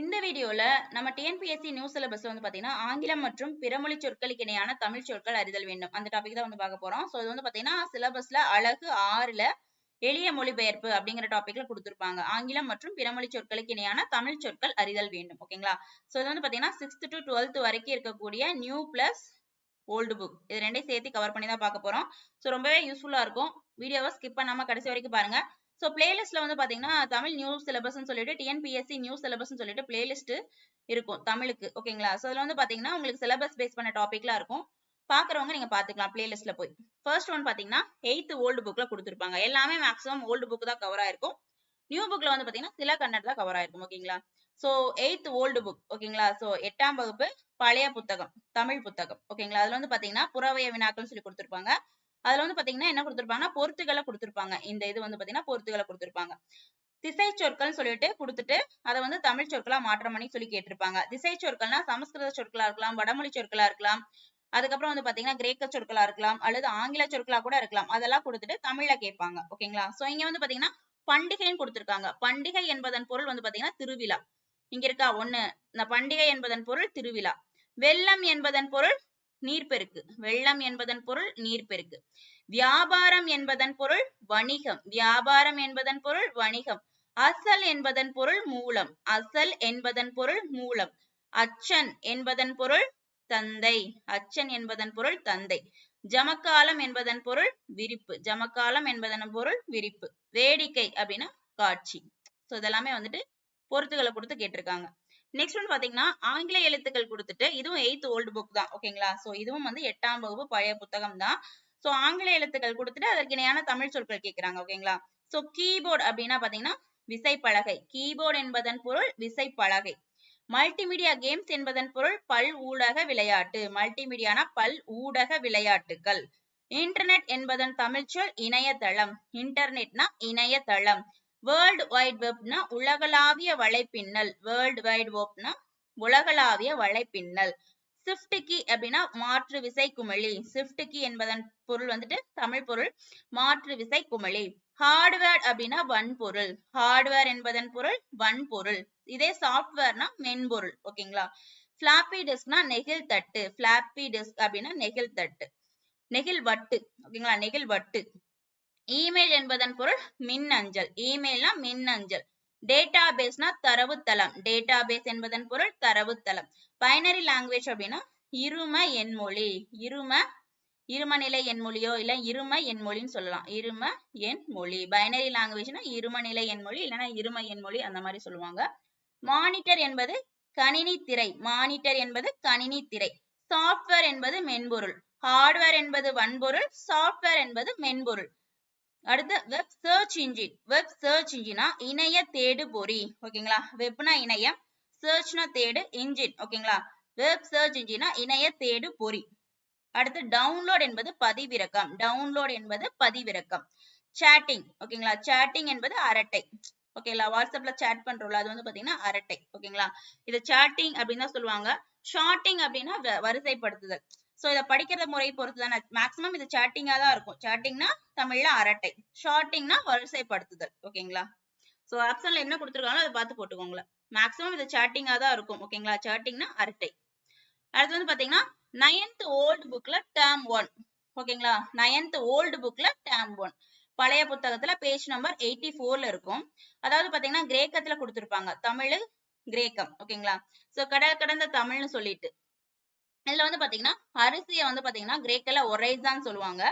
இந்த வீடியோல நம்ம டிஎன்பிஎஸ்சி நியூ சிலபஸ்ல வந்து பாத்தீங்கன்னா ஆங்கிலம் மற்றும் பிறமொழி சொற்களுக்கு இணையான தமிழ் சொற்கள் அறிதல் வேண்டும். அந்த டாபிக் தான் வந்து பார்க்க போறோம். ஸோ இது வந்து பாத்தீங்கன்னா சிலபஸ்ல அழகு ஆறுல எளிய மொழிபெயர்ப்பு அப்படிங்கிற டாபிக்ல கொடுத்துருப்பாங்க. ஆங்கிலம் மற்றும் பிறமொழி சொற்களுக்கு இணையான தமிழ் சொற்கள் அறிதல் வேண்டும். ஓகேங்களா சோ இது வந்து பாத்தீங்கன்னா சிக்ஸ்த் டு டுவெல்த் வரைக்கும் இருக்கக்கூடிய நியூ பிளஸ் ஓல்டு புக் இது ரெண்டையும் சேர்த்து கவர் பண்ணி தான் பார்க்க போறோம். சோ ரொம்பவே யூஸ்ஃபுல்லா இருக்கும். வீடியோவை ஸ்கிப் பண்ணாம கடைசி வரைக்கும் பாருங்க. ஸோ பிளேலிஸ்ட்ல வந்து பாத்தீங்கன்னா தமிழ் நியூ சிலபஸ்ன்னு சொல்லிட்டு டிஎன்பிஎஸ்சி நியூ சிலபஸ்ன்னு சொல்லிட்டு பிளேலிஸ்ட் இருக்கும் தமிழுக்கு ஓகேங்களா ஸோ அதில் வந்து பாத்தீங்கன்னா உங்களுக்கு சிலபஸ் பேஸ் பண்ண டாபிக்லாம் இருக்கும். பாக்குறவங்க நீங்க பாத்துக்கலாம் பிளேலிஸ்ட்ல போய். ஃபர்ஸ்ட் ஒன் பாத்தீங்கன்னா எயித்து ஓல்டு புக்ல கொடுத்துருப்பாங்க. எல்லாமே மேக்ஸிமம் ஓல்டு புக் தான் கவர் ஆயிருக்கும். நியூ புக்ல வந்து பாத்தீங்கன்னா சில கன்னட் தான் கவர் ஆயிருக்கும் ஓகேங்களா சோ எயித் ஓல்டு புக் ஓகேங்களா சோ எட்டாம் வகுப்பு பழைய புத்தகம் தமிழ் புத்தகம் ஓகேங்களா அதுல வந்து பாத்தீங்கன்னா புறவைய வினாக்கள்னு சொல்லி கொடுத்துருப்பாங்க. அதுல வந்து பாத்தீங்கன்னா என்ன கொடுத்திருப்பாங்கன்னா பொருத்துகளை கொடுத்திருப்பாங்க. இந்த இது வந்து பாத்தீங்கன்னா பொருத்துகளை கொடுத்திருப்பாங்க. திசை சொற்கள்னு சொல்லிட்டு கொடுத்துட்டு அதை வந்து தமிழ் சொற்களா மாற்றம் பண்ணி சொல்லி கேட்டிருப்பாங்க. திசை சொற்கள்னா சமஸ்கிருத சொற்களா இருக்கலாம் வடமொழி சொற்களா இருக்கலாம் அதுக்கப்புறம் வந்து பாத்தீங்கன்னா கிரேக்க சொற்களா இருக்கலாம் அல்லது ஆங்கில சொற்களா கூட இருக்கலாம். அதெல்லாம் கொடுத்துட்டு தமிழ்ல கேட்பாங்க. ஓகேங்களா? சோ இங்க வந்து பாத்தீங்கன்னா பண்டிகைன்னு கொடுத்திருக்காங்க. பண்டிகை என்பதன் பொருள் வந்து பாத்தீங்கன்னா திருவிழா. இங்க இருக்கா? ஒண்ணு. இந்த பண்டிகை என்பதன் பொருள் திருவிழா. வெள்ளம் என்பதன் பொருள் நீர்பெருக்கு வெள்ளம் என்பதன் பொருள் நீர்பெருக்கு வியாபாரம் என்பதன் பொருள் வணிகம். வியாபாரம் என்பதன் பொருள் வணிகம். அசல் என்பதன் பொருள் மூலம். அசல் என்பதன் பொருள் மூலம். அச்சன் என்பதன் பொருள் தந்தை. அச்சன் என்பதன் பொருள் தந்தை. ஜமக்காலம் என்பதன் பொருள் விரிப்பு. ஜமக்காலம் என்பதன் பொருள் விரிப்பு. வேடிக்கை அப்படின்னா காட்சி. ஸோ இதெல்லாமே வந்துட்டு பொருத்துகளை கொடுத்து கேட்டிருக்காங்க. நெக்ஸ்ட் ஒன் பாத்தீங்கன்னா ஆங்கில எழுத்துக்கள் கொடுத்துட்டு இதுவும் எயித் ஓல்டு புக் தான் ஓகேங்களா சோ இதுவும் வந்து எட்டாம் வகுப்பு பழைய புத்தகம் தான். சோ ஆங்கில எழுத்துக்கள் கொடுத்துட்டு அதற்கு இணையான தமிழ் சொற்கள் கேட்கிறாங்க ஓகேங்களா சோ கீபோர்டு அப்படின்னா பாத்தீங்கன்னா விசைப்பலகை. கீபோர்டு என்பதன் பொருள் விசைப்பலகை. மல்டிமீடியா கேம்ஸ் என்பதன் பொருள் பல் ஊடக விளையாட்டு. மல்டிமீடியானா பல் ஊடக விளையாட்டுகள் இன்டர்நெட் என்பதன் தமிழ் சொல் இணையதளம் இன்டர்நெட்னா இணையதளம். வேர்ல்டு வைட் வெப்னா உலகளாவிய வலைப்பின்னல். வேர்ல்டு வைட் வெப்னா உலகளாவிய வலைப்பின்னல். ஷிஃப்ட் கி அப்படின்னா மாற்று விசை குமிழி. ஷிஃப்ட் கி என்பதன் பொருள் வந்துட்டு தமிழ் பொருள். மாற்று விசை குமிழி. ஹார்ட்வேர் அப்படின்னா வன்பொருள். ஹார்ட்வேர் என்பதன் பொருள் வன்பொருள். இதே சாஃப்ட்வேர்னா மென்பொருள். ஓகேங்களா பிளாப்பி டிஸ்க்னா நெகிழ் தட்டு. பிளாப்பி டிஸ்க் அப்படின்னா நெகிழ் தட்டு. நெகிழ் வட்டு. ஓகேங்களா நெகிழ் வட்டு. இமெயில் என்பதன் பொருள் மின் அஞ்சல் இமெயில்னா மின் அஞ்சல் டேட்டா தரவுத்தளம். டேட்டா பேஸ் என்பதன் பொருள் தரவுத்தளம். பைனரி லாங்குவேஜ் அப்படின்னா இரும எண்மொழி. இரும இருமநிலை எண்மொழியோ இல்ல இரும எண்மொழின்னு சொல்லலாம். இரும எண்மொழி. பைனரி லாங்குவேஜ்னா இருமநிலை எண்மொழி இல்லைன்னா இரும எண்மொழி அந்த மாதிரி சொல்லுவாங்க. மானிட்டர் என்பது கணினி திரை. மானிட்டர் என்பது கணினி திரை. சாஃப்ட்வேர் என்பது மென்பொருள். ஹார்ட்வேர் என்பது வன்பொருள். சாஃப்ட்வேர் என்பது மென்பொருள். அடுத்து web search engine web search இன்ஜினா இணைய தேடு பொறி ஓகேங்களா வெப்னா இணையம் சர்ச்னா தேடு இன்ஜின் ஓகேங்களா? வெப் சர்ச் இன்ஜினா இணைய தேடு பொறி அடுத்து டவுன்லோட் என்பது பதிவிறக்கம். டவுன்லோட் என்பது பதிவிறக்கம். சேட்டிங் ஓகேங்களா? சேட்டிங் என்பது அரட்டை. ஓகேங்களா? வாட்ஸ்அப்ல சேட் பண்றோம்ல அது வந்து பாத்தீங்கன்னா அரட்டை. ஓகேங்களா? இது சேட்டிங் அப்படின்னு தான் சொல்லுவாங்க. ஷார்ட்டிங் அப்படின்னா வரிசைப்படுத்துதல். சோ இதை படிக்கிற முறை பொறுத்து தான் மேக்ஸிமம் இது சேட்டிங்கா தான் இருக்கும். சேட்டிங்னா தமிழ்ல அரட்டை. ஷார்ட்டிங்னா வரிசைப்படுத்துதல். ஓகேங்களா சோ ஆப்ஷன்ல என்ன கொடுத்துருக்காங்களோ அதை பார்த்து போட்டுக்கோங்களேன். மேக்ஸிமம் இது சேட்டிங்கா தான் இருக்கும். ஓகேங்களா சேட்டிங்னா அரட்டை. அடுத்து வந்து பாத்தீங்கன்னா நைன்த் ஓல்டு புக்ல டேர்ம் ஒன் ஓகேங்களா நைன்த் ஓல்டு புக்ல டேர்ம் ஒன் பழைய புத்தகத்துல பேஜ் நம்பர் எயிட்டி ஃபோர்ல இருக்கும். அதாவது பாத்தீங்கன்னா கிரேக்கத்துல கொடுத்திருப்பாங்க. தமிழ் கிரேக்கம். ஓகேங்களா சோ கடல் கடந்த தமிழ்னு சொல்லிட்டு. இதுல வந்து பாத்தீங்கன்னா அரிசிய வந்து பாத்தீங்கன்னா கிரேக்கல ஒரைசான்னு சொல்லுவாங்க.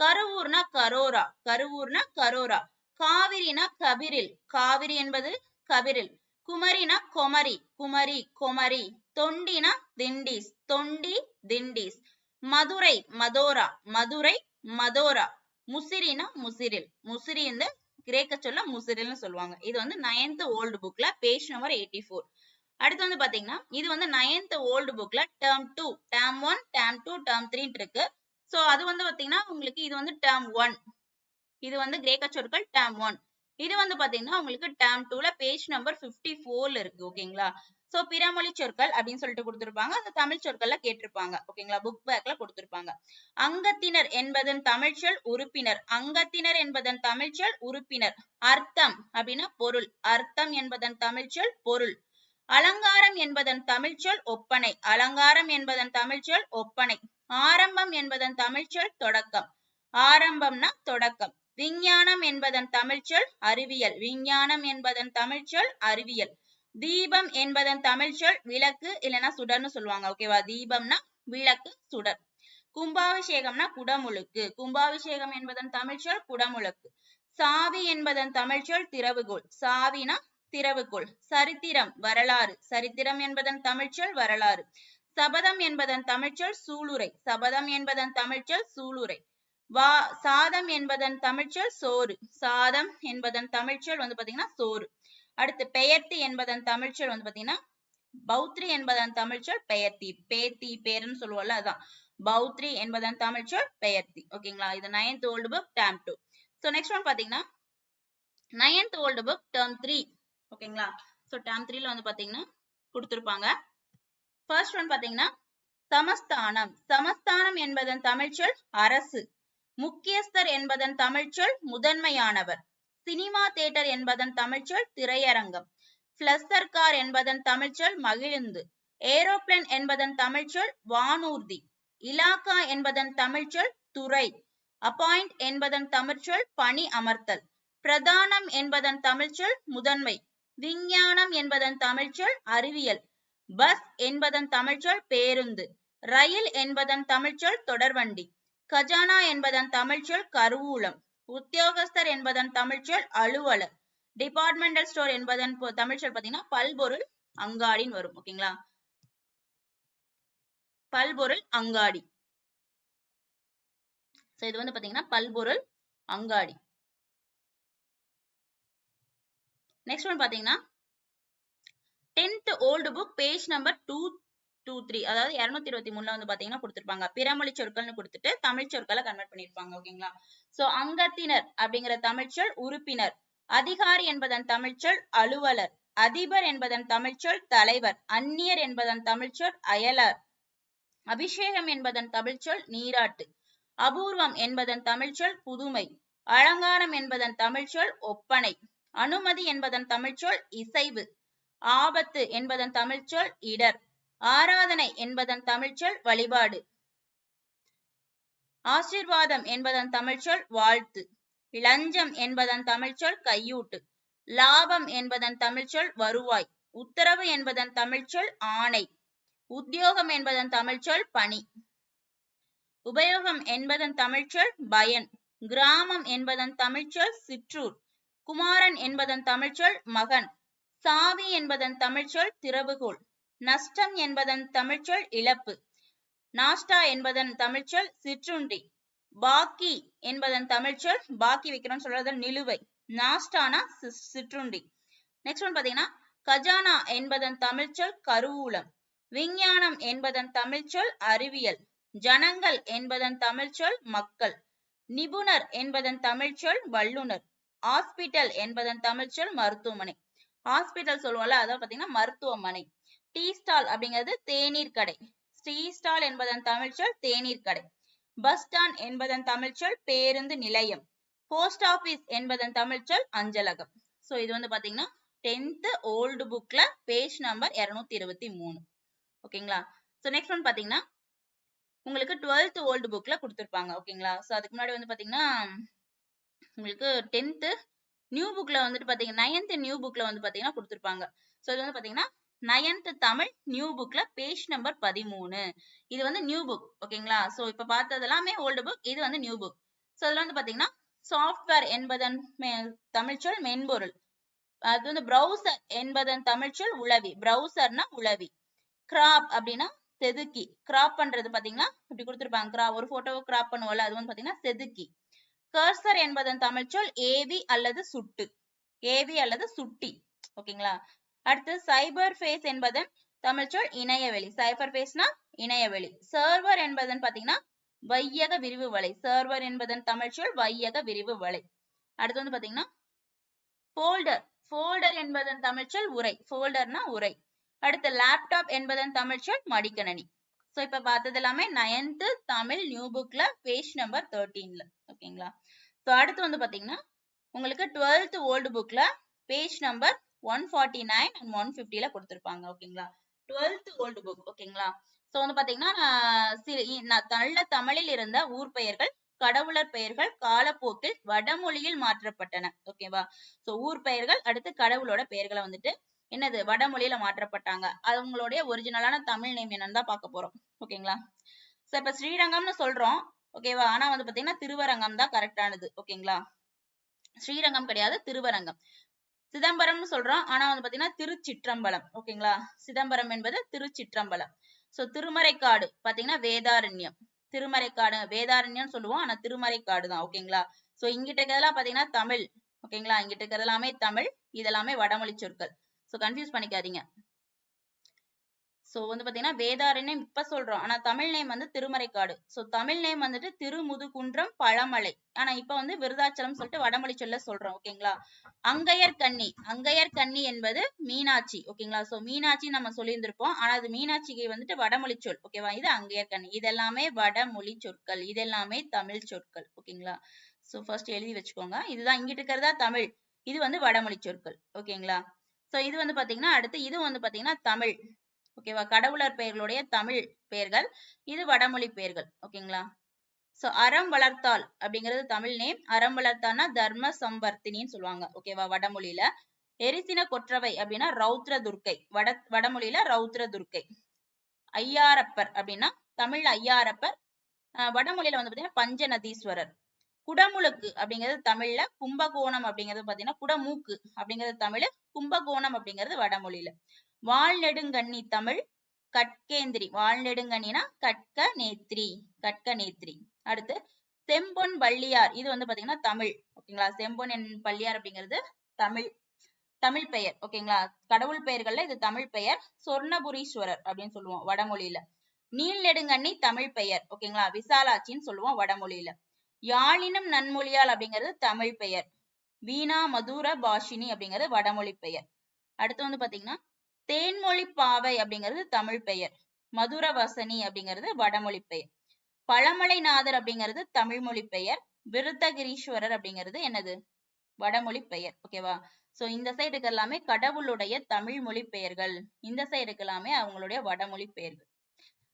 கருவூர்னா கரோரா கருவூர்னா கரோரா. காவிரினா கபிரில் காவிரி என்பது கபிரில். குமரினா கொமரி குமரி கொமரி. தொண்டினா Tyndis Thondi Tyndis. மதுரை மதோரா மதுரை மதோரா. முசிறினா முசிறில். முசிறி இந்த கிரேக்க சொல்ல முசிறில்னு சொல்லுவாங்க. இது வந்து நைன்த் ஓல்டு புக்ல பேஜ் நம்பர் எயிட்டி ஃபோர் அடுத்து வந்து பாத்தீங்கன்னா இது வந்து நைன்த் ஓல்டு புக்ல term two term one term two term த்ரீன்னு இருக்கு. சோ அது வந்து பாத்தீங்கன்னா உங்களுக்கு இது வந்து டேர்ம் ஒன் இது வந்து கிரேக்க சொற்கள் டேர்ம் ஒன் இது வந்து பாத்தீங்கன்னா உங்களுக்கு டேர்ம் டூல பேஜ் நம்பர் பிப்டி ஃபோர்ல இருக்கு ஓகேங்களா சோ பிறமொழி சொற்கள் அப்படின்னு சொல்லிட்டு கொடுத்திருப்பாங்க. அந்த தமிழ் சொற்கள்ல கேட்டிருப்பாங்க ஓகேங்களா புக் பேக்ல கொடுத்திருப்பாங்க. அங்கத்தினர் என்பதன் தமிழ்ச்சொல் உறுப்பினர். அங்கத்தினர் என்பதன் தமிழ்ச்சொல் உறுப்பினர். அர்த்தம் அப்படின்னா பொருள். அர்த்தம் என்பதன் தமிழ்ச்சொல் பொருள். அலங்காரம் என்பதன் தமிழ்ச்சொல் ஒப்பனை. அலங்காரம் என்பதன் தமிழ்ச்சொல் ஒப்பனை. ஆரம்பம் என்பதன் தமிழ்ச்சொல் தொடக்கம். ஆரம்பம்னா தொடக்கம். விஞ்ஞானம் என்பதன் தமிழ்ச்சொல் அறிவியல். விஞ்ஞானம் என்பதன் தமிழ்ச்சொல் அறிவியல். தீபம் என்பதன் தமிழ்ச்சொல் விளக்கு இல்லைன்னா சுடர்னு சொல்லுவாங்க ஓகேவா தீபம்னா விளக்கு சுடர். கும்பாபிஷேகம்னா குடமுழுக்கு. கும்பாபிஷேகம் என்பதன் தமிழ்ச்சொல் குடமுழுக்கு. சாவி என்பதன் தமிழ்ச்சொல் திறவுகோல் சாவினா திறவுகோள் சரித்திரம் வரலாறு. சரித்திரம் என்பதன் தமிழ்ச்சொல் வரலாறு. சபதம் என்பதன் தமிழ்ச்சொல் சூளுரை. சபதம் என்பதன் தமிழ்ச்சொல் சூளுரை. வா சாதம் என்பதன் தமிழ்ச்சொல் சோறு. சாதம் என்பதன் தமிழ்ச்சொல் வந்து பாத்தீங்கன்னா சோறு. அடுத்து பெயர்த்தி என்பதன் தமிழ்ச்சொல் வந்து பாத்தீங்கன்னா பௌத்ரி என்பதன் தமிழ்ச்சொல் பெயர்த்தி. பேத்தி பேருன்னு சொல்லுவோம்ல அதான். பௌத்ரி என்பதன் தமிழ்ச்சொல் பெயர்த்தி. ஓகேங்களா? இது ninth old book term two so next one பாத்தீங்கன்னா ninth old book term three ஓகேங்களா? ஸோ டேம் த்ரீல வந்து பாத்தீங்கன்னா கொடுத்துருப்பாங்க. ஃபர்ஸ்ட் ஒன் பாத்தீங்கன்னா சமஸ்தானம். சமஸ்தானம் என்பதன் தமிழ்ச்சொல் அரசு. முக்கியஸ்தர் என்பதன் தமிழ்ச்சொல் முதன்மையானவர். சினிமா தேட்டர் என்பதன் தமிழ்ச்சொல் திரையரங்கம். பிளஸ்டர் கார் என்பதன் தமிழ்ச்சொல் மகிழுந்து. ஏரோப்ளேன் என்பதன் தமிழ்ச்சொல் வானூர்தி. இலாக்கா என்பதன் தமிழ்ச்சொல் துறை. அப்பாயிண்ட் என்பதன் தமிழ்ச்சொல் பணி அமர்த்தல். பிரதானம் என்பதன் தமிழ்ச்சொல் முதன்மை. விஞ்ஞானம் என்பதன் தமிழ்ச்சொல் அறிவியல். பஸ் என்பதன் தமிழ்ச்சொல் பேருந்து. ரயில் என்பதன் தமிழ்ச்சொல் தொடர்வண்டி. கஜானா என்பதன் தமிழ்ச்சொல் கருவூலம். உத்தியோகஸ்தர் என்பதன் தமிழ்ச்சொல் அலுவலர். டிபார்ட்மெண்டல் ஸ்டோர் என்பதன் தமிழ்ச்சொல் பாத்தீங்கன்னா பல்பொருள் அங்காடின்னு வரும். ஓகேங்களா? பல்பொருள் அங்காடி. இது வந்து பாத்தீங்கன்னா பல்பொருள் அங்காடி. நெக்ஸ்ட் ஒன் பாத்தீங்கன்னா tenth old book page number two two three அதாவது இருநூத்தி இருபத்தி மூணுல வந்து பாத்தீங்கன்னா கொடுத்திருப்பாங்க. பிறமொழி சொற்கள்னு கொடுத்துட்டு தமிழ் சொற்களை கன்வெர்ட் பண்ணிருப்பாங்க ஓகேங்களா சோ அங்கத்தினர் அப்படிங்கிற தமிழ்ச்சொல் உறுப்பினர். அதிகாரி என்பதன் தமிழ்ச்சொல் அலுவலர். அதிபர் என்பதன் தமிழ்ச்சொல் தலைவர். அந்நியர் என்பதன் தமிழ்ச்சொல் அயலார். அபிஷேகம் என்பதன் தமிழ்ச்சொல் நீராட்டு. அபூர்வம் என்பதன் தமிழ்ச்சொல் புதுமை. அலங்காரம் என்பதன் தமிழ்ச்சொல் ஒப்பனை. அனுமதி என்பதன் தமிழ்ச்சொல் இசைவு ஆபத்து என்பதன் தமிழ்ச்சொல் இடர் ஆராதனை என்பதன் தமிழ்ச்சொல் வழிபாடு ஆசீர்வாதம் என்பதன் தமிழ்ச்சொல் வாழ்த்து லஞ்சம் என்பதன் தமிழ்ச்சொல் கையூட்டு லாபம் என்பதன் தமிழ்ச்சொல் வருவாய் உத்தரவு என்பதன் தமிழ்ச்சொல் ஆணை உத்தியோகம் என்பதன் தமிழ்ச்சொல் பணி உபயோகம் என்பதன் தமிழ்ச்சொல் பயன் கிராமம் என்பதன் தமிழ்ச்சொல் சிற்றூர் குமாரன் என்பதன் தமிழ்ச்சொல் மகன். சாவி என்பதன் தமிழ்ச்சொல் திறவுகோல் நஷ்டம் என்பதன் தமிழ்ச்சொல் இழப்பு. நாஷ்டா என்பதன் தமிழ்ச்சொல் சிற்றுண்டி. பாக்கி என்பதன் தமிழ்ச்சொல் பாக்கி வைக்கிறோம்னு சொல்றது நிலுவை. நாஷ்டானா சிற்றுண்டி. நெக்ஸ்ட் ஒன் பாத்தீங்கன்னா கஜானா என்பதன் தமிழ்ச்சொல் கருவூலம். விஞ்ஞானம் என்பதன் தமிழ்ச்சொல் அறிவியல். ஜனங்கள் என்பதன் தமிழ்ச்சொல் மக்கள். நிபுணர் என்பதன் தமிழ்ச்சொல் வல்லுனர் ஹாஸ்பிட்டல் என்பதன் தமிழ்ச்சொல் மருத்துவமனை. ஹாஸ்பிட்டல் சொல்லுவோம்ல அதான் பாத்தீங்கன்னா மருத்துவமனை. டீ ஸ்டால் அப்படிங்கிறது தேநீர் கடை. டீ ஸ்டால் என்பதன் தமிழ்ச்சொல் தேநீர் கடை. பஸ் ஸ்டாண்ட் என்பதன் தமிழ்ச்சொல் பேருந்து நிலையம். போஸ்ட் ஆபீஸ் என்பதன் தமிழ்ச்சொல் அஞ்சலகம். சோ இது வந்து பாத்தீங்கன்னா டென்த் ஓல்டு புக்ல பேஜ் நம்பர் இருநூத்தி இருபத்தி மூணு ஓகேங்களா சோ நெக்ஸ்ட் ஒன் பாத்தீங்கன்னா உங்களுக்கு டுவெல்த் ஓல்டு புக்ல கொடுத்துருப்பாங்க. ஓகேங்களா சோ அதுக்கு முன்னாடி வந்து பாத்தீங்கன்னா உங்களுக்கு டென்த்து நியூ புக்கில் வந்துட்டு பாத்தீங்கன்னா நைன்த்து நியூ புக்ல வந்து பாத்தீங்கன்னா கொடுத்துருப்பாங்க. ஸோ இது வந்து பாத்தீங்கன்னா நயன்த் தமிழ் நியூ புக்ல பேஜ் நம்பர் பதிமூணு. இது வந்து நியூ புக் ஓகேங்களா சோ இப்ப பார்த்தது எல்லாமே ஓல்டு புக் இது வந்து நியூ புக் ஸோ இதில் வந்து பாத்தீங்கன்னா சாஃப்ட்வேர் என்பதன் மெ- தமிழ்ச்சொல் மென்பொருள். அது வந்து ப்ரௌசர் என்பதன் தமிழ்ச்சொல் உளவி. ப்ரௌசர்னா உளவி. கிராப் அப்படின்னா செதுக்கி. கிராப் பண்றது பாத்தீங்கன்னா இப்படி கொடுத்துருப்பாங்க. கிரா ஒரு ஃபோட்டோவை கிராப் பண்ணுவோம்ல அது வந்து பாத்தீங்கன்னா செதுக்கி. கர்சர் என்பதன் தமிழ்ச்சொல் ஏவி அல்லது சுட்டு. ஏவி அல்லது சுட்டி. ஓகேங்களா? அடுத்து சைபர் ஃபேஸ் என்பதன் தமிழ்ச்சொல் இணையவெளி. சைபர் ஃபேஸ்னா இணையவெளி. சர்வர் என்பதன் பாத்தீங்கன்னா வையக விரிவு வலை. சர்வர் என்பதன் தமிழ்ச்சொல் வையக விரிவு வலை. அடுத்து வந்து பாத்தீங்கன்னா ஃபோல்டர் ஃபோல்டர் என்பதன் தமிழ்ச்சொல் உரை. ஃபோல்டர்னா உரை. அடுத்து லேப்டாப் என்பதன் தமிழ்ச்சொல் மடிக்கணனி. சோ இப்ப பார்த்தது எல்லாமே நயன்த்து தமிழ் நியூ புக்ல பேஜ் நம்பர் தேர்ட்டீன்ல ஓகேங்களா? ஸோ அடுத்து வந்து பாத்தீங்கன்னா உங்களுக்கு டுவெல்த் ஓல்டு புக்ல page number one forty nine and one ஃபிஃப்டியில் கொடுத்துருப்பாங்க ஓகேங்களா டுவெல்த் ஓல்டு புக் ஓகேங்களா ஸோ வந்து பாத்தீங்கன்னா நான் நல்ல தமிழில் இருந்த ஊர் பெயர்கள் கடவுளர் பெயர்கள் காலப்போக்கில் வடமொழியில் மாற்றப்பட்டன ஓகேவா சோ ஊர் பெயர்கள் அடுத்து கடவுளோட பெயர்களை வந்துட்டு என்னது வடமொழியில மாற்றப்பட்டாங்க. அவங்களுடைய ஒரிஜினலான தமிழ் நேம் என்னன்னு தான் பார்க்க போறோம் ஓகேங்களா சோ இப்ப ஸ்ரீரங்கம்னு சொல்றோம் ஓகேவா ஆனா வந்து பாத்தீங்கன்னா திருவரங்கம் தான் கரெக்டானது ஓகேங்களா ஸ்ரீரங்கம் கிடையாது திருவரங்கம். சிதம்பரம்னு சொல்றோம். ஆனா வந்து பாத்தீங்கன்னா திருச்சிற்றம்பலம். ஓகேங்களா சிதம்பரம் என்பது திருச்சிற்றம்பலம். சோ திருமறைக்காடு பாத்தீங்கன்னா வேதாரண்யம். திருமறைக்காடு வேதாரண்யம் சொல்லுவோம். ஆனா திருமறைக்காடு தான். ஓகேங்களா சோ இங்கிட்ட இருக்கிறதெல்லாம் பாத்தீங்கன்னா தமிழ். ஓகேங்களா இங்கிட்ட இருக்கிறது எல்லாமே தமிழ். இதெல்லாமே வடமொழி சொற்கள். சோ கன்ஃபியூஸ் பண்ணிக்காதீங்க. சோ வந்து பாத்தீங்கன்னா வேதாரண்யம் இப்ப சொல்றோம். ஆனா தமிழ் நேம் வந்து திருமறைக்காடு. சோ தமிழ் நேம் வந்துட்டு திருமுதுகுன்றம் பழமலை. ஆனா இப்ப வந்து விருதாச்சலம் சொல்லிட்டு வடமொழி சொல்ல சொல்றோம். ஓகேங்களா அங்கையர் கன்னி. அங்கையர் கன்னி என்பது மீனாட்சி. ஓகேங்களா சோ மீனாட்சி நம்ம சொல்லியிருந்திருப்போம். ஆனா அது மீனாட்சிக்கு வந்துட்டு வடமொழி சொல். ஓகேவா இது அங்கையர் கன்னி. இதெல்லாமே வடமொழி சொற்கள். இது எல்லாமே தமிழ் சொற்கள். ஓகேங்களா சோ ஃபர்ஸ்ட் எழுதி வச்சுக்கோங்க. இதுதான் இங்கிட்டு இருக்கிறதா தமிழ். இது வந்து வடமொழி சொற்கள். ஓகேங்களா சோ இது வந்து பாத்தீங்கன்னா அடுத்து இது வந்து பாத்தீங்கன்னா தமிழ். ஓகேவா கடவுளர் பெயர்களுடைய தமிழ் பெயர்கள் இது வடமொழி பெயர்கள். ஓகேங்களா சோ அறம் வளர்த்தால் அப்படிங்கிறது தமிழ் நேம் அறம் வளர்த்தான்னா தர்ம சம்பர்த்தினின்னு சொல்லுவாங்க. ஓகேவா வடமொழியில. எரிசின கொற்றவை அப்படின்னா ரௌத்ர துர்க்கை. வட வடமொழியில ரௌத்ர துர்க்கை. ஐயாரப்பர் அப்படின்னா தமிழ் ஐயாரப்பர். வடமொழியில வந்து பாத்தீங்கன்னா பஞ்சநதீஸ்வரர். குடமுழுக்கு அப்படிங்கிறது தமிழ்ல கும்பகோணம் அப்படிங்கிறது பாத்தீங்கன்னா குடமூக்கு அப்படிங்கிறது தமிழ் கும்பகோணம் அப்படிங்கிறது வடமொழியில. வாழ்நெடுங்கண்ணி தமிழ் கட்கேந்திரி. வாழ்நெடுங்கண்ணினா கட்க நேத்ரி கட்க நேத்ரி அடுத்து செம்பொன் பள்ளியார் இது வந்து பாத்தீங்கன்னா தமிழ். ஓகேங்களா? செம்பொன் என் பள்ளியார் அப்படிங்கிறது தமிழ். தமிழ் பெயர். ஓகேங்களா? கடவுள் பெயர்கள்ல இது தமிழ் பெயர். சொர்ணபுரீஸ்வரர் அப்படின்னு சொல்லுவோம் வடமொழியில. நீல் நெடுங்கண்ணி தமிழ் பெயர். ஓகேங்களா? விசாலாட்சின்னு சொல்லுவோம் வடமொழியில. யாழினம் நன்மொழியால் அப்படிங்கிறது தமிழ் பெயர். வீணா மதுர பாஷினி அப்படிங்கிறது வடமொழி பெயர். அடுத்து வந்து பாத்தீங்கன்னா தேன்மொழி பாவை அப்படிங்கிறது தமிழ் பெயர். மதுரவசனி அப்படிங்கிறது வடமொழி பெயர். பழமலைநாதர் அப்படிங்கிறது தமிழ் மொழி பெயர். விருத்தகிரீஸ்வரர் அப்படிங்கிறது என்னது? வடமொழி பெயர். ஓகேவா சோ இந்த சைடுக்கு எல்லாமே கடவுளுடைய தமிழ் மொழி பெயர்கள். இந்த சைடுக்கு எல்லாமே அவங்களுடைய வடமொழி பெயர்கள்.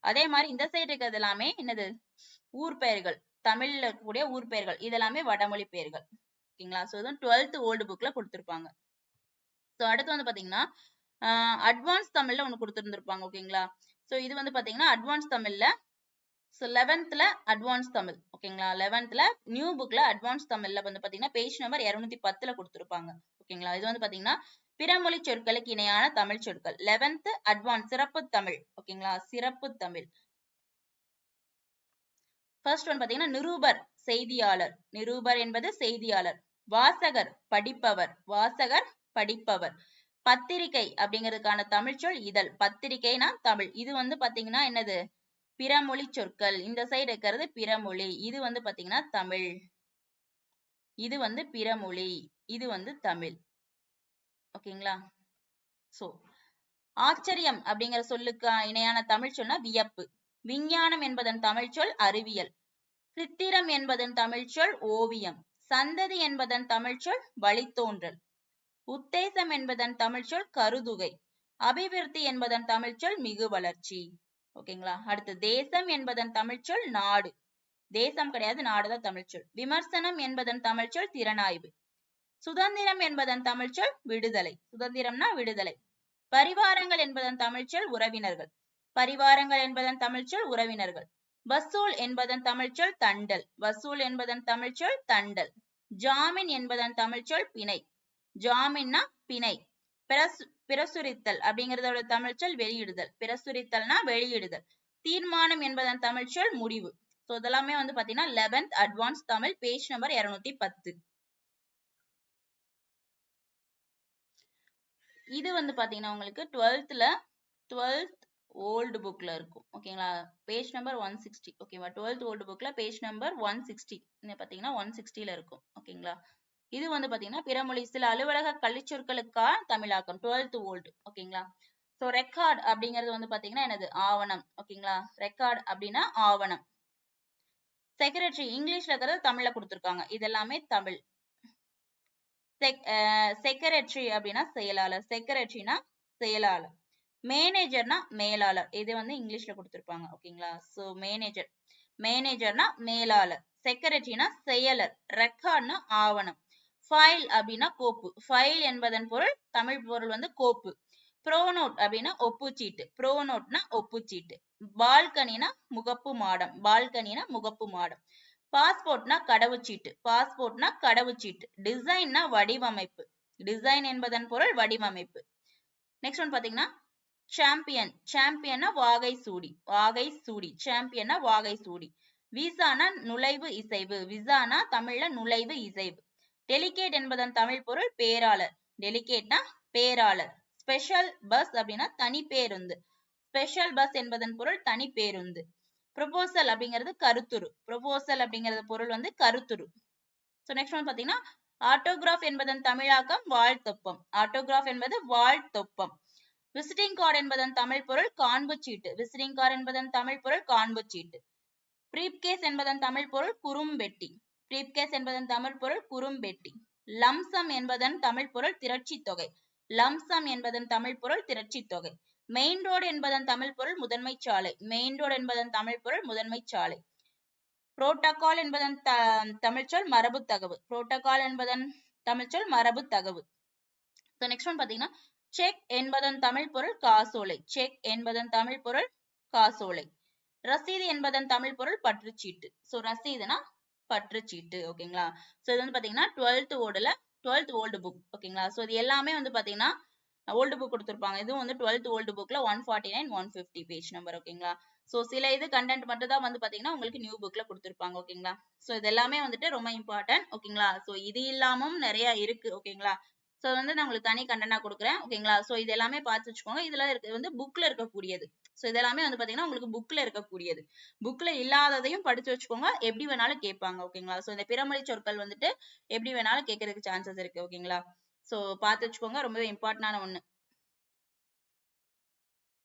அதே மாதிரி இந்த சைடு இருக்கிறது எல்லாமே என்னது? ஊர் பெயர்கள். தமிழ்ல இருக்கக்கூடிய ஊர் பெயர்கள். இதெல்லாமே வடமொழி பெயர்கள். ஓகேங்களா சோ இதுவும் டுவெல்த் ஓல்டு புக்ல கொடுத்திருப்பாங்க. சோ அடுத்து வந்து பாத்தீங்கன்னா அட்வான்ஸ் தமிழ்ல ஒன்னு கொடுத்திருந்திருப்பாங்க ஓகேங்களா சோ இது வந்து பாத்தீங்கன்னா அட்வான்ஸ் தமிழ்ல ஸோ லெவன்த்ல அட்வான்ஸ் தமிழ் ஓகேங்களா லெவன்த்ல நியூ புக்ல அட்வான்ஸ் தமிழ்ல வந்து பாத்தீங்கன்னா பேஜ் நம்பர் இருநூத்தி பத்துல கொடுத்திருப்பாங்க ஓகேங்களா இது வந்து பாத்தீங்கன்னா பிறமொழி சொற்களுக்கு இணையான தமிழ் சொற்கள். லெவன்த் அட்வான்ஸ் சிறப்பு தமிழ் ஓகேங்களா சிறப்பு தமிழ். ஃபர்ஸ்ட் ஒன் பாத்தீங்கன்னா நிருபர் செய்தியாளர். நிருபர் என்பது செய்தியாளர். வாசகர் படிப்பவர். வாசகர் படிப்பவர். பத்திரிகை அப்படிங்கிறதுக்கான தமிழ் சொல் இதழ். பத்திரிகைனா தமிழ். இது வந்து பாத்தீங்கன்னா என்னது? பிறமொழி சொற்கள். இந்த சைடு இருக்கிறது பிறமொழி. இது வந்து பாத்தீங்கன்னா தமிழ். இது வந்து பிறமொழி. இது வந்து தமிழ். ஓகேங்களா? சோ ஆச்சரியம் அப்படிங்கிற சொல்லுக்கு இணையான தமிழ் சொல்னா வியப்பு. விஞ்ஞானம் என்பதன் தமிழ் சொல் அறிவியல். சித்திரம் என்பதன் தமிழ் சொல் ஓவியம். சந்ததி என்பதன் தமிழ் சொல் வழித்தோன்றல். உத்தேசம் என்பதன் தமிழ்ச்சொல் கருதுகை அபிவிருத்தி என்பதன் தமிழ்ச்சொல் மிகு வளர்ச்சி ஓகேங்களா அடுத்து தேசம் என்பதன் தமிழ்ச்சொல் நாடு தேசம் கிடையாது நாடுதான் தமிழ்ச்சொல் விமர்சனம் என்பதன் தமிழ்ச்சொல் திறனாய்வு சுதந்திரம் என்பதன் தமிழ்ச்சொல் விடுதலை சுதந்திரம்னா விடுதலை பரிவாரங்கள் என்பதன் தமிழ்ச்சொல் உறவினர்கள் பரிவாரங்கள் என்பதன் தமிழ்ச்சொல் உறவினர்கள் வசூல் என்பதன் தமிழ்ச்சொல் தண்டல் வசூல் என்பதன் தமிழ்ச்சொல் தண்டல் ஜாமீன் என்பதன் தமிழ்ச்சொல் பிணை ஜாமீன்னா பிணை. பிரசு பிரசுரித்தல் அப்படிங்கறதோட தமிழ் சொல் வெளியிடுதல். பிரசுரித்தல்னா வெளியிடுதல். தீர்மானம் என்பதன் தமிழ் சொல் முடிவு. ஸோ இதெல்லாமே வந்து பாத்தீங்கன்னா eleventh advance Tamil page number இருநூத்தி பத்து. இது வந்து பாத்தீங்கன்னா உங்களுக்கு டுவெல்த்ல டுவெல்த் ஓல்டு புக்ல இருக்கும். ஓகேங்களா பேஜ் நம்பர் ஒன் சிக்ஸ்டி ஓகேவா டுவெல்த் ஓல்டு புக்ல பேஜ் நம்பர் ஒன் சிக்ஸ்டி பாத்தீங்கன்னா ஒன் சிக்ஸ்டில இருக்கும். ஓகேங்களா இது வந்து பாத்தீங்கன்னா பிறமொழி சில அலுவலக கலைச்சொற்களுக்கான தமிழாக்கம் டுவெல்த் ஓல்டு ஓகேங்களா ஸோ ரெக்கார்ட் அப்படிங்கிறது வந்து பாத்தீங்கன்னா என்னது? ஆவணம் ஓகேங்களா ரெக்கார்ட் அப்படின்னா ஆவணம். செக்ரட்டரி இங்கிலீஷ்ல இருக்கிறது தமிழ்ல கொடுத்துருக்காங்க. இது எல்லாமே தமிழ் செக்ரட்டரி அப்படின்னா செயலாளர். செக்ரட்டரினா செயலாளர். மேனேஜர்னா மேலாளர். இது வந்து இங்கிலீஷ்ல கொடுத்திருப்பாங்க ஓகேங்களா சோ மேனேஜர் மேனேஜர்னா மேலாளர். செக்ரட்டரினா செயலர். ரெக்கார்ட்னா ஆவணம். ஃபைல் அப்படின்னா கோப்பு. ஃபைல் என்பதன் பொருள் தமிழ் பொருள் வந்து கோப்பு. ப்ரோனோட் அப்படின்னா ஒப்புச்சீட்டு. ப்ரோனோட்னா ஒப்புச்சீட்டு. பால்கனினா முகப்பு மாடம். பால்கனினா முகப்பு மாடம். பாஸ்போர்ட்னா கடவுச்சீட்டு. பாஸ்போர்ட்னா கடவுச்சீட்டு. டிசைன்னா வடிவமைப்பு. டிசைன் என்பதன் பொருள் வடிவமைப்பு. நெக்ஸ்ட் ஒன் பாத்தீங்கன்னா சாம்பியன் சாம்பியன்னா வாகை சூடி. வாகை சூடி. சாம்பியன்னா வாகை சூடி. விசானா நுழைவு இசைவு. விசானா தமிழ்ல நுழைவு இசைவு. டெலிகேட் என்பதன் தமிழ் பொருள் பேராளர். டெலிகேட்னா பேராளர். ஸ்பெஷல் பஸ் அப்படின்னா தனி பேருந்து. ஸ்பெஷல் பஸ் என்பதன் பொருள் தனி பேருந்து. ப்ரொபோசல் அப்படிங்கிறது கருத்துரு. ப்ரொபோசல் அப்படிங்கிறது பொருள் வந்து கருத்துரு. ஸோ நெக்ஸ்ட் ஒன் பார்த்தீங்கன்னா ஆட்டோகிராஃப் என்பதன் தமிழாக்கம் வாழ்த்தொப்பம். ஆட்டோகிராஃப் என்பது வாழ்த்தொப்பம். விசிட்டிங் கார்டு என்பதன் தமிழ் பொருள் காண்பு சீட்டு விசிட்டிங் கார்டு என்பதன் தமிழ் பொருள் காண்பு சீட்டு காண்புச்சீட்டு. பிரீப்கேஸ் என்பதன் தமிழ் பொருள் குறும்பெட்டி. பிரீப்கேஸ் என்பதன் தமிழ் பொருள் குறும்பெட்டி. லம்சம் என்பதன் தமிழ் பொருள் திரட்சி தொகை. லம்சம் என்பதன் தமிழ் பொருள் திரட்சி தொகை. மெயின் ரோடு என்பதன் தமிழ் பொருள் முதன்மை சாலை. மெயின் ரோடு என்பதன் தமிழ் பொருள் முதன்மை சாலை. புரோட்டோகால் என்பதன் த தமிழ்ச்சொல் மரபு தகவு. புரோட்டோகால் என்பதன் தமிழ்ச்சொல் மரபு தகவு. நெக்ஸ்ட் ஒன் பாத்தீங்கன்னா செக் என்பதன் தமிழ் பொருள் காசோலை. செக் என்பதன் தமிழ் பொருள் காசோலை. ரசீது என்பதன் தமிழ் பொருள் பற்றுச்சீட்டு. சோ ரசீதுனா பற்றுச்சீட்டு ஓகேங்களா ஸோ இது வந்து பாத்தீங்கன்னா டுவெல்த் ஓடுல டுவெல்த் ஓல்டு புக் ஓகேங்களா ஸோ இது எல்லாமே வந்து பாத்தீங்கன்னா ஓல்டு புக் கொடுத்துருப்பாங்க. இதுவும் வந்து டுவெல்த் ஓல்டு புக்ல one forty nine one fifty page number ஓகேங்களா ஸோ சில இது கண்டென்ட் மட்டும் தான் வந்து பாத்தீங்கன்னா உங்களுக்கு நியூ புக்ல கொடுத்துருப்பாங்க ஓகேங்களா ஸோ இது எல்லாமே வந்துட்டு ரொம்ப இம்பார்ட்டன்ட் ஓகேங்களா ஸோ இது இல்லாமவும் நிறைய இருக்கு ஓகேங்களா ஸோ வந்து நான் உங்களுக்கு தனி கண்டனா கொடுக்குறேன். ஓகேங்களா ஸோ இது எல்லாமே பார்த்து வச்சுக்கோங்க. இதுல இருக்கு வந்து புக்ல இருக்கக்கூடியது. ஸோ இதெல்லாமே வந்து பாத்தீங்கன்னா உங்களுக்கு புக்ல இருக்கக்கூடியது. புக்ல இல்லாததையும் படிச்சு வச்சுக்கோங்க. எப்படி வேணாலும் கேட்பாங்க. ஓகேங்களா ஸோ இந்த பிறமொழி சொற்கள் வந்துட்டு எப்படி வேணாலும் கேட்கறதுக்கு சான்சஸ் இருக்கு. ஓகேங்களா ஸோ பார்த்து வச்சுக்கோங்க. ரொம்பவே இம்பார்ட்டன்டான ஒண்ணு.